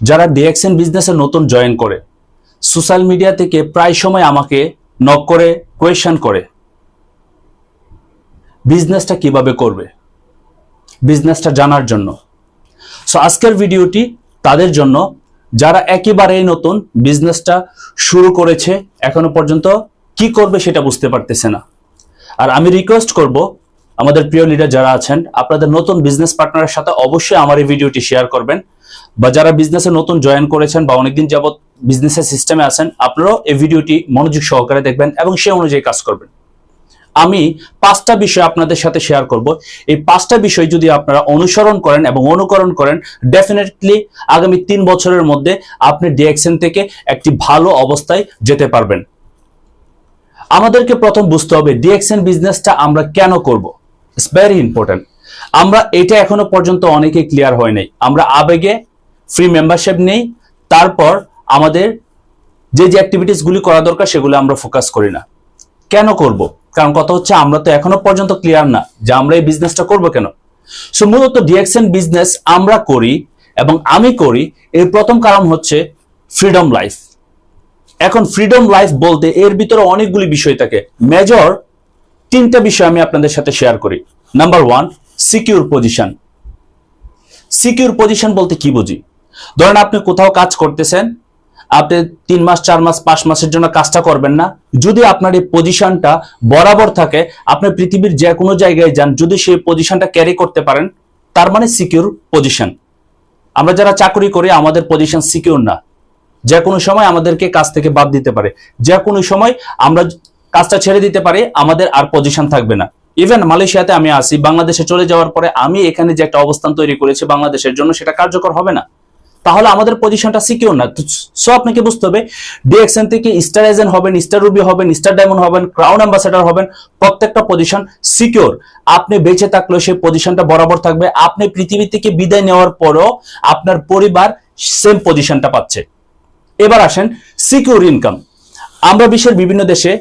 যারা ডিএক্সএন বিজনেসে নতুন জয়েন করে সোশ্যাল মিডিয়া থেকে প্রায় সময় আমাকে নক করে কোয়েশন করে। বিজনেসটা কীভাবে করবে? বিজনেসটা জানার জন্য। সো আজকের ভিডিওটি তাদের জন্য, যারা একেবারেই নতুন বিজনেসটা শুরু করেছে, এখনও পর্যন্ত কি করবে সেটা বুঝতে পারতেছে না। আর আমি রিকোয়েস্ট করব, আমাদের প্রিয় লিডার যারা আছেন, আপনাদের নতুন বিজনেস পার্টনারের সাথে অবশ্যই আমার এই ভিডিওটি শেয়ার করবেন। বা যারা বিজনেসে নতুন জয়েন করেছেন বা অনেকদিন যাবত বিজনেসের সিস্টেমে আছেন, আপনারাও এই ভিডিওটি মনোযোগ সহকারে দেখবেন এবং সে অনুযায়ী কাজ করবেন। আমি পাঁচটা বিষয় আপনাদের সাথে শেয়ার করব। এই পাঁচটা বিষয় যদি আপনারা অনুসরণ করেন এবং অনুকরণ করেন ডেফিনেটলি আগামী তিন বছরের মধ্যে আপনি ডিএক্সএন থেকে একটি ভালো অবস্থায় যেতে পারবেন। আমাদেরকে প্রথম বুঝতে হবে ডিএক্সএন বিজনেসটা আমরা কেন করব? ইটস ভেরি ইম্পর্টেন্ট আমরা এটা এখনও পর্যন্ত অনেকে ক্লিয়ার হয় নাই। আমরা আবেগে ফ্রি মেম্বারশিপ নেই। তারপর আমাদের যে যে অ্যাক্টিভিটিসগুলি করা দরকার সেগুলো আমরা ফোকাস করি না। কেন করব? কারণ কথা হচ্ছে আমরা তো এখনও পর্যন্ত ক্লিয়ার না যে আমরা এই বিজনেসটা করব কেন। সো মূলত ডিএক্সএন বিজনেস আমরা করি এবং আমি করি, এর প্রথম কারণ হচ্ছে ফ্রিডম লাইফ এখন ফ্রিডম লাইফ বলতে এর ভিতরে অনেকগুলি বিষয় থাকে। মেজর তিনটা বিষয় আমি আপনাদের সাথে শেয়ার করি। Number one secure position secure position বলতে কি বুঝি? ধরেন আপনি কোথাও কাজ করতেছেন, আপনি তিন মাস, চার মাস, পাঁচ মাসের জন্য কাজটা করবেন না। যদি আপনার এই পজিশনটা বরাবর থাকে, আপনি পৃথিবীর যে কোনো জায়গায় যান, যদি সেই পজিশনটা ক্যারি করতে পারেন, তার মানে সিকিউর পজিশন আমরা যারা চাকরি করি, আমাদের পজিশন সিকিউর না। যে কোনো সময় আমাদেরকে কাজ থেকে বাদ দিতে পারে। যে কোনো সময় আমরা কাজটা ছেড়ে দিতে পারি, আমাদের আর পজিশন থাকবে না। ইভেন মালয়েশিয়াতে আমি আসি বাংলাদেশে চলে যাওয়ার পরে আমি এখানে যে একটা অবস্থান তৈরি করেছি, বাংলাদেশের জন্য সেটা কার্যকর হবে না। তাহলে আমাদের পজিশনটা সিকিউর না। সো আপনাকে বুঝতে হবে ডিএক্সএন থেকে স্টার এজেন্ট হবেন স্টার রুবি হবেন স্টার ডায়মন্ড হবেন ক্রাউন অ্যাম্বাসেডর হবেন, প্রত্যেকটা পজিশন সিকিউর আপনি বেঁচে থাকলেও সেই পজিশনটা বরাবর থাকবে। আপনি পৃথিবী থেকে বিদায় নেওয়ার পরও আপনার পরিবার সেম পজিশনটা পাচ্ছে। এবার আসেন সিকিউর ইনকাম আমরা বিশ্বের বিভিন্ন দেশে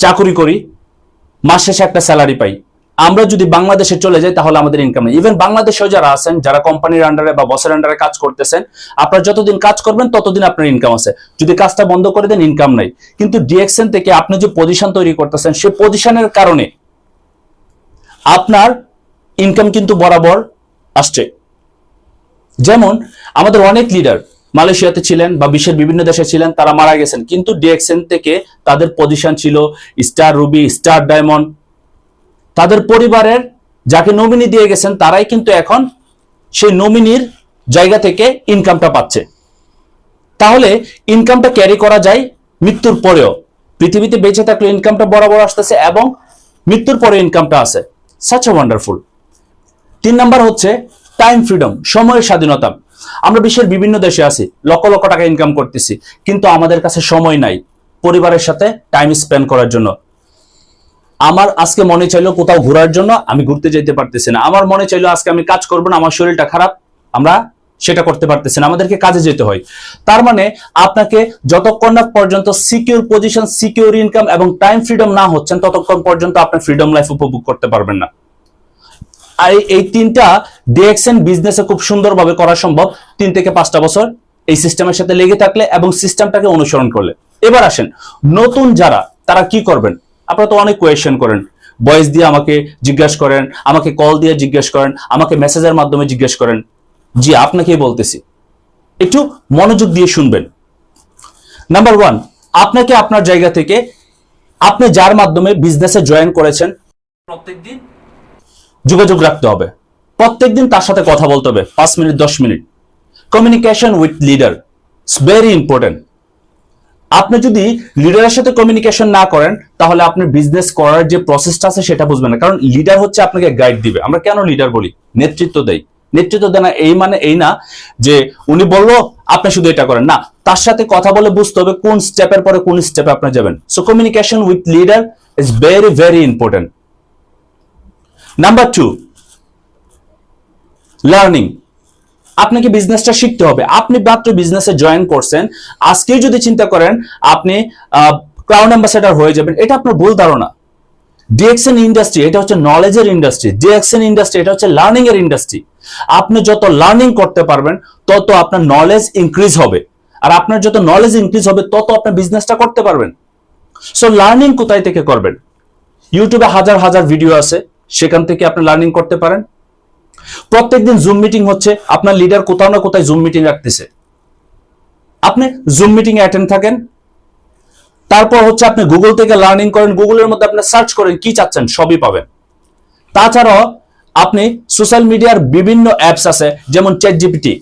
চাকরি করি, মাস শেষে একটা স্যালারি পাই। আমরা যদি বাংলাদেশে চলে যাই, তাহলে আমাদের ইনকাম নেই। ইভেন বাংলাদেশেও যারা আছেন, যারা কোম্পানির আন্ডারে বা বসের আন্ডারে কাজ করতেছেন, আপনারা যতদিন কাজ করবেন, ততদিন আপনার ইনকাম আছে। যদি কাজটা বন্ধ করে দেন ইনকাম নাই। কিন্তু ডিএক্সএন থেকে আপনি যে পজিশন তৈরি করতেছেন সেই পজিশনের কারণে আপনার ইনকাম কিন্তু বরাবর আসছে। যেমন, আমাদের অনেক লিডার মালয়েশিয়াতে ছিলেন বা বিশ্বের বিভিন্ন দেশে ছিলেন, তারা মারা গেছেন। কিন্তু ডিএক্সএন থেকে তাদের পজিশন ছিল স্টার রুবি স্টার ডায়মন্ড তাদের পরিবারের যাকে নমিনি দিয়ে গেছেন, তারাই কিন্তু এখন সেই নমিনির জায়গা থেকে ইনকামটা পাচ্ছে। তাহলে ইনকামটা ক্যারি করা যায় মৃত্যুর পরেও। পৃথিবীতে বেঁচে থাকলে ইনকামটা বরাবর আসতেছে এবং মৃত্যুর পরে ইনকামটা আছে। সাচ এ ওয়ান্ডারফুল তিন নাম্বার হচ্ছে টাইম ফ্রিডম সময়ের স্বাধীনতা। আমরা বিশ্বের বিভিন্ন দেশে আছি, লক্ষ লক্ষ টাকা ইনকাম করতেছি, কিন্তু আমাদের কাছে সময় নাই পরিবারের সাথে টাইম স্পেন্ড করার জন্য। আমার আজকে মনে চাইলো কোথাও ঘোরার জন্য, আমি ঘুরতে যেতে পারতেছি না। আমার মনে চাইলো আজকে আমি কাজ করব না, আমার শরীরটা খারাপ, আমরা সেটা করতে পারতেছি না, আমাদেরকে কাজে যেতে হয়। তার মানে আপনাকে যতক্ষণ না পর্যন্ত সিকিউর পজিশন সিকিউর ইনকাম এবং টাইম ফ্রিডম না হচ্ছেন, ততক্ষণ পর্যন্ত আপনি ফ্রিডম লাইফ উপভোগ করতে পারবেন না। আর এই- এই তিনটা ডিএক্সএন বিজনেসে খুব সুন্দরভাবে করা সম্ভব, তিন থেকে পাঁচটা বছর এই সিস্টেমের সাথে লেগে থাকলে এবং সিস্টেমটাকে অনুসরণ করলে। এবার আসেন, নতুন যারা, তারা কি করবেন? আপনারা তো অনেক কোয়েশ্চেন করেন। ভয়েস দিয়ে আমাকে জিজ্ঞেস করেন, আমাকে কল দিয়ে জিজ্ঞেস করেন, আমাকে মেসেজের মাধ্যমে জিজ্ঞেস করেন। জি, আপনাকেই বলতেছি। একটু মনোযোগ দিয়ে শুনবেন। নাম্বার ওয়ান আপনাকে আপনার জায়গা থেকে আপনি যার মাধ্যমে বিজনেসে জয়েন করেছেন, প্রত্যেকদিন যোগাযোগ রাখতে হবে। প্রত্যেকদিন তার সাথে কথা বলতে হবে, পাঁচ মিনিট, দশ minute. Communication with leader very important আপনি যদি লিডারের সাথে কমিউনিকেশন না করেন, তাহলে আপনার বিজনেস করার যে প্রসেসটা আছে সেটা বুঝবেন না। কারণ লিডার হচ্ছে আপনাকে গাইড দিবে। আমরা কেন লিডার বলি? নেতৃত্ব দেই। নেতৃত্ব দেয় না, এই মানে এই না যে উনি বলল, আপনি শুধু এটা করেন। না, তার সাথে কথা বলে বুঝতে হবে কোন স্টেপের পরে কোন স্টেপে আপনি যাবেন। So communication with leader is very very important number two learning আপনাকে বিজনেসটা শিখতে হবে। আপনি মাত্র বিজনেসে জয়েন করছেন। আজকেই যদি চিন্তা করেন, আপনি ক্রাউন অ্যাম্বাসেডর হয়ে যাবেন, এটা আপনার ভুল ধারণা। ডিএক্সএন ইন্ডাস্ট্রি এটা হচ্ছে নলেজের ইন্ডাস্ট্রি ডিএক্সএন ইন্ডাস্ট্রি এটা হচ্ছে লার্নিং এর ইন্ডাস্ট্রি আপনি যত লার্নিং করতে পারবেন, তত আপনার নলেজ ইনক্রিজ হবে। আর আপনার যত নলেজ ইনক্রিজ হবে, তত আপনার বিজনেসটা করতে পারবেন। সো লার্নিং কোথায় থেকে করবেন? ইউটিউবে হাজার হাজার ভিডিও আছে। সেখান থেকে আপনি লার্নিং করতে পারেন। প্রত্যেকদিন জুম মিটিং হচ্ছে, আপনার লিডার কোথাও না কোথায় জুম মিটিং রাখতেছে। আপনি জুম মিটিং অ্যাটেন্ড থাকেন, তারপর হচ্ছে আপনি গুগল থেকে লার্নিং করেন গুগলের মধ্যে আপনি সার্চ করেন, কি চাচ্ছেন, সবই পাবেন। তাছাড়াও আপনি সোশ্যাল মিডিয়ার বিভিন্ন অ্যাপস আছে, যেমন চ্যাট জিপিটি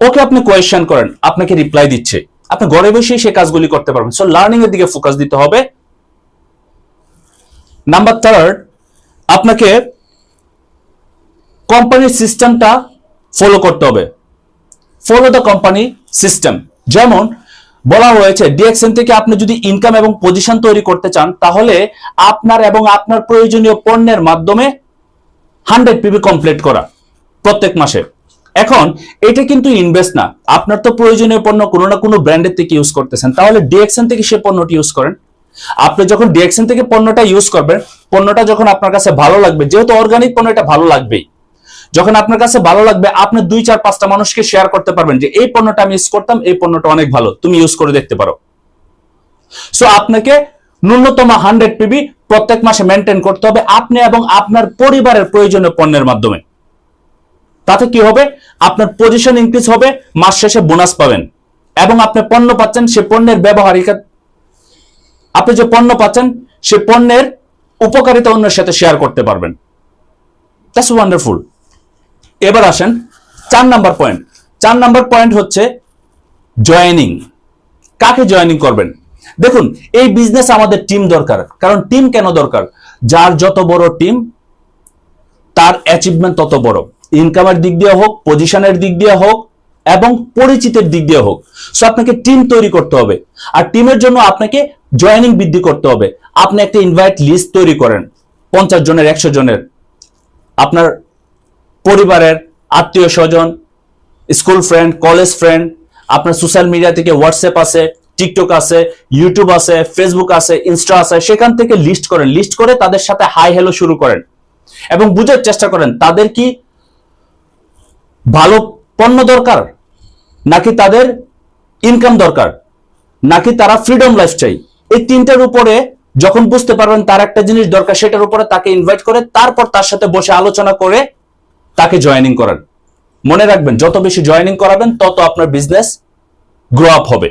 ওকে আপনি কোয়েশ্চেন করেন, আপনাকে রিপ্লাই দিচ্ছে। আপনি ঘরে বসেই সেই কাজগুলি করতে পারবেন। সো লার্নিং এর দিকে ফোকাস দিতে হবে। নাম্বার থার্ড আপনাকে কোম্পানির সিস্টেমটা ফলো করতে হবে। ফলো দ্য কোম্পানি সিস্টেম যেমন বলা হয়েছে ডিএক্সএন থেকে আপনি যদি ইনকাম এবং পজিশন তৈরি করতে চান, তাহলে আপনার এবং আপনার প্রয়োজনীয় পণ্যের মাধ্যমে হান্ড্রেড পিবি কমপ্লিট করা প্রত্যেক মাসে। এখন এটা কিন্তু ইনভেস্ট না। আপনার তো প্রয়োজনীয় পণ্য কোনো না কোনো ব্র্যান্ডের থেকে ইউজ করতেছেন। তাহলে ডিএক্সএন থেকে সে পণ্যটি ইউজ করেন। আপনি যখন ডিএক্সএন থেকে পণ্যটা ইউজ করবেন, পণ্যটা যখন আপনার কাছে ভালো লাগবে, যেহেতু অর্গানিক পণ্য, এটা ভালো লাগবেই। যখন আপনার কাছে ভালো লাগবে, আপনি দুই, চার, পাঁচটা মানুষকে শেয়ার করতে পারবেন যে, এই পণ্যটা আমি ইউজ করতাম, এই পণ্যটা অনেক ভালো, তুমি ইউজ করে দেখতে পারো। সো আপনাকে ন্যূনতম হান্ড্রেড পিবি প্রত্যেক মাসে মেনটেন করতে হবে আপনি এবং আপনার পরিবারের প্রয়োজনীয় পণ্যের মাধ্যমে। তাতে কি হবে? আপনার পজিশন ইনক্রিজ হবে, মাস শেষে বোনাস পাবেন। এবং আপনি পণ্য পাচ্ছেন, সে পণ্যের ব্যবহারিকা আপনি যে পণ্য পাচ্ছেন, সে পণ্যের উপকারিতা অন্যের সাথে শেয়ার করতে পারবেন। দ্যাটস ওয়ান্ডারফুল এবার আসেন চার নাম্বার পয়েন্ট চার নাম্বার পয়েন্ট হচ্ছে জয়েনিং কাকে জয়েনিং করবেন? দেখুন, এই বিজনেস আমাদের টিম দরকার। কারণ টিম কেন দরকার? যার যত বড় টিম তার অ্যাচিভমেন্ট তত বড়। ইনকামের দিক দিয়ে হোক পজিশনের দিক দিয়ে হোক, এবং পরিচিতের দিক দিয়ে হোক। সো আপনাকে টিম তৈরি করতে হবে। আর টিমের জন্য আপনাকে জয়েনিং বৃদ্ধি করতে হবে। আপনি একটা ইনভাইট লিস্ট তৈরি করেন। পঞ্চাশ জনের, একশো জনের। আপনার পরিবারের আত্মীয় স্বজন স্কুল ফ্রেন্ড কলেজ ফ্রেন্ড আপনার সোশ্যাল মিডিয়া থেকে হোয়াটসঅ্যাপ আছে টিকটক আছে ইউটিউব আছে ফেসবুক আছে ইনস্টা আছে, সেখান থেকে লিস্ট করেন। লিস্ট করে তাদের সাথে হাই হ্যালো শুরু করেন। এবং বুঝার চেষ্টা করেন, তাদের কি ভালো পণ্য দরকার? নাকি তাদের ইনকাম দরকার? নাকি তারা ফ্রিডম লাইফ চাই এই তিনটার উপরে যখন বুঝতে পারবেন তার একটা জিনিস দরকার, সেটার উপরে তাকে ইনভাইট করে, তারপর তার সাথে বসে আলোচনা করে তাকে জয়েনিং করান। মনে রাখবেন, যত বেশি জয়েনিং করাবেন, তত আপনার বিজনেস গ্রো আপ হবে।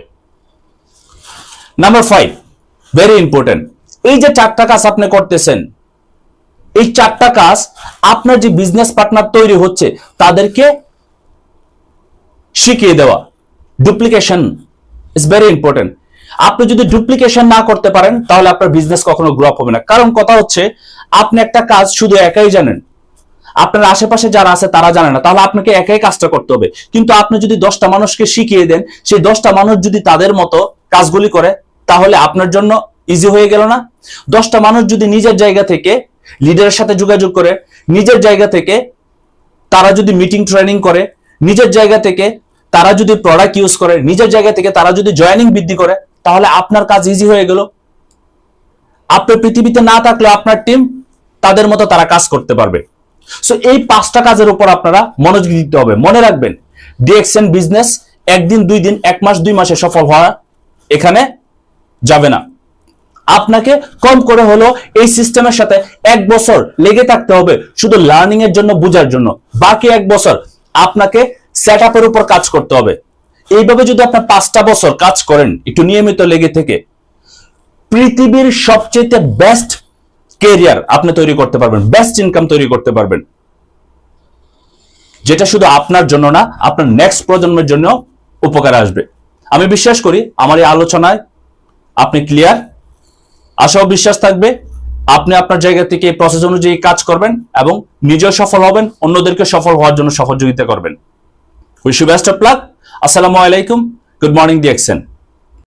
নাম্বার ফাইভ ভেরি ইম্পর্টেন্ট এই যে চারটা কাজ আপনি করতেছেন, এই চারটা কাজ আপনার যে বিজনেস পার্টনার তৈরি হচ্ছে, তাদেরকে শিখিয়ে দেওয়া। ডুপ্লিকেশন ইজ ভেরি ইম্পর্টেন্ট আপনি যদি ডুপ্লিকেশন না করতে পারেন, তাহলে আপনার বিজনেস কখনো গ্রো আপ হবে না। কারণ কথা হচ্ছে, আপনি একটা কাজ শুধু একাই জানেন আপনার আশেপাশে যারা আছে তারা জানে না, তাহলে আপনাকে একাই কাজটা করতে হবে। কিন্তু আপনি যদি দশটা মানুষকে শিখিয়ে দেন, সেই দশটা মানুষ যদি তাদের মতো কাজগুলি করে, তাহলে আপনার জন্য ইজি হয়ে গেল না। দশটা মানুষ যদি নিজের জায়গা থেকে লিডারের সাথে যোগাযোগ করে, নিজের জায়গা থেকে তারা যদি মিটিং ট্রেনিং করে, নিজের জায়গা থেকে তারা যদি প্রোডাক্ট ইউজ করে, নিজের জায়গা থেকে তারা যদি জয়েনিং বৃদ্ধি করে, তাহলে আপনার কাজ ইজি হয়ে গেল। আপনি পৃথিবীতে না থাকলে আপনার টিম তাদের মতো তারা কাজ করতে পারবে। সো এই পাঁচটা কাজের উপর আপনারা মনোযোগ দিতে হবে। মনে রাখবেন ডিএক্সএন বিজনেস একদিন, দুই দিন, এক মাস, দুই মাসে সফল হওয়া এখানে যাবে না। আপনাকে কম করে হলো এই সিস্টেমের সাথে এক বছর লেগে থাকতে হবে শুধু লার্নিং এর জন্য, বোঝার জন্য। বাকি এক বছর আপনাকে সেট আপের উপর কাজ করতে হবে। এইভাবে যদি আপনি পাঁচটা বছর কাজ করেন, একটু নিয়মিত লেগে থেকে, পৃথিবীর সবচেয়ে বেস্ট কেরিয়ার আপনি তৈরি করতে পারবেন বেস্ট ইনকাম তৈরি করতে পারবেন। যেটা শুধু আপনার জন্য না, আপনার নেক্সট প্রজন্মের জন্য উপকার আসবে। আমি বিশ্বাস করি, আমার এই আলোচনায় আপনি ক্লিয়ার আশা ও বিশ্বাস থাকবে, আপনি আপনার জায়গা থেকে এই প্রসেস অনুযায়ী কাজ করবেন এবং নিজেও সফল হবেন, অন্যদেরকে সফল হওয়ার জন্য সহযোগিতা করবেন। Wish you best of luck আসসালামু আলাইকুম গুড মর্নিং দি এক্সেন